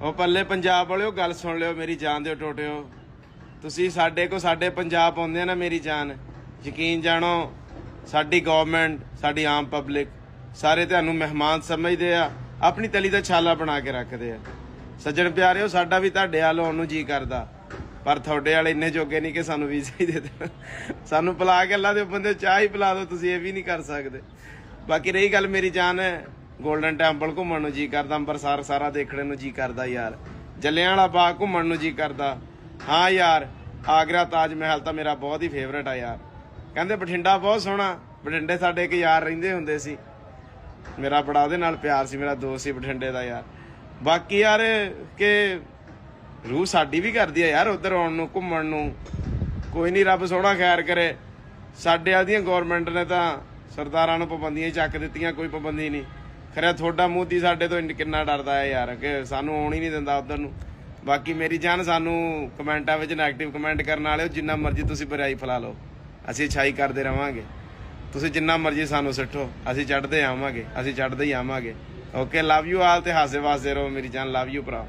ਉਹ ਪੱਲੇ ਪੰਜਾਬ ਵਾਲਿਓ, ਗੱਲ ਸੁਣ ਲਿਓ, ਮੇਰੀ ਜਾਨ ਦਿਓ, ਟੋਟਿਓ। ਤੁਸੀਂ ਸਾਡੇ ਕੋ ਸਾਡੇ ਪੰਜਾਬ ਆਉਂਦੇ ਆ ਨਾ, ਮੇਰੀ ਜਾਨ। ਯਕੀਨ ਜਾਣੋ, ਸਾਡੀ ਗਵਰਨਮੈਂਟ ਸਾਡੀ ਆਮ ਪਬਲਿਕ ਸਾਰੇ ਤੁਹਾਨੂੰ ਮਹਿਮਾਨ ਸਮਝਦੇ ਆ, ਆਪਣੀ ਤਲੀ ਦਾ ਛਾਲਾ ਬਣਾ ਕੇ ਰੱਖਦੇ ਆ। ਸੱਜਣ ਪਿਆਰਿਓ, ਸਾਡਾ ਵੀ ਤੁਹਾਡੇ ਵੱਲ ਆਉਣ ਨੂੰ ਜੀ ਕਰਦਾ। ਪਰ ਤੁਹਾਡੇ ਵਾਲੇ ਇੰਨੇ ਜੋਗੇ ਨਹੀਂ ਕਿ ਸਾਨੂੰ ਵੀਜ਼ਾ ਹੀ ਦੇ ਦੇਣ। ਸਾਨੂੰ ਪਿਲਾ ਕੇ ਅੱਲਾ ਦੇ ਬੰਦੇ ਚਾਹ ਹੀ ਪਿਲਾ ਦਿਓ, ਤੁਸੀਂ ਇਹ ਵੀ ਨਹੀਂ ਕਰ ਸਕਦੇ। ਬਾਕੀ ਰਹੀ ਗੱਲ, ਮੇਰੀ ਜਾਨ। ਹੈ ਗੋਲਡਨ ਟੈਂਪਲ ਘੁੰਮਣ ਨੂੰ ਜੀ ਕਰਦਾ, ਅੰਬਰਸਰ ਸਾਰਾ ਦੇਖਣ ਨੂੰ ਜੀ ਕਰਦਾ ਯਾਰ। ਜੱਲਿਆਂ ਵਾਲਾ ਬਾਗ ਘੁੰਮਣ ਨੂੰ ਜੀ ਕਰਦਾ। ਹਾਂ ਯਾਰ, ਆਗਰਾ ਤਾਜ ਮਹਿਲ ਤਾਂ ਮੇਰਾ ਬਹੁਤ ਹੀ ਫੇਵਰਟ ਆ ਯਾਰ। ਕਹਿੰਦੇ ਬਠਿੰਡਾ ਬਹੁਤ ਸੋਹਣਾ, ਬਠਿੰਡੇ ਸਾਡੇ ਇੱਕ ਯਾਰ ਰਹਿੰਦੇ ਹੁੰਦੇ ਸੀ। ਮੇਰਾ ਬੜਾ ਉਹਦੇ ਨਾਲ ਪਿਆਰ ਸੀ, ਮੇਰਾ ਦੋਸਤ ਸੀ ਬਠਿੰਡੇ ਦਾ ਯਾਰ। ਬਾਕੀ ਯਾਰ ਕਿ ਰੂਹ ਸਾਡੀ ਵੀ ਕਰਦੀ ਆ ਯਾਰ ਉਧਰ ਆਉਣ ਨੂੰ, ਘੁੰਮਣ ਨੂੰ। ਕੋਈ ਨਹੀਂ ਰੱਬ ਸੋਹਣਾ ਖੈਰ ਕਰੇ। ਸਾਡੇ ਆਦੀਆਂ ਗਵਰਨਮੈਂਟ ਨੇ ਤਾਂ ਸਰਦਾਰਾਂ ਨੂੰ ਪਾਬੰਦੀਆਂ ਚੱਕ ਦਿੱਤੀਆਂ, ਕੋਈ ਪਾਬੰਦੀ ਨਹੀਂ ਖਰਿਆ ਤੁਹਾਡਾ ਮੋਦੀ ਸਾਡੇ ਤੋਂ ਕਿੰਨਾ ਡਰਦਾ ਹੈ ਯਾਰ, ਕਿ ਸਾਨੂੰ ਆਉਣ ਹੀ ਨਹੀਂ ਦਿੰਦਾ ਉਧਰ ਨੂੰ। ਬਾਕੀ ਮੇਰੀ ਜਾਨ ਸਾਨੂੰ ਕਮੈਂਟਾਂ ਵਿੱਚ 네ਗੇਟਿਵ ਕਮੈਂਟ ਕਰਨ ਵਾਲਿਓ, ਜਿੰਨਾ ਮਰਜ਼ੀ ਤੁਸੀਂ ਬੁਰਾਈ ਫੈਲਾ ਲਓ। ਅਸੀਂ ਅੱਛਾਈ ਕਰਦੇ ਰਵਾਂਗੇ। ਤੁਸੀਂ ਜਿੰਨਾ ਮਰਜ਼ੀ ਸਾਨੂੰ ਸਿੱਟੋ ਅਸੀਂ ਚੜਦੇ ਆਵਾਂਗੇ, ਅਸੀਂ ਚੜਦੇ ਹੀ ਆਵਾਂਗੇ। ਓਕੇ ਲਵ ਯੂ ਆਲ ਤੇ ਹਾਸੇ ਵਾਸਦੇ ਰਹੋ ਮੇਰੀ ਜਾਨ ਲਵ ਯੂ ਭਰਾ।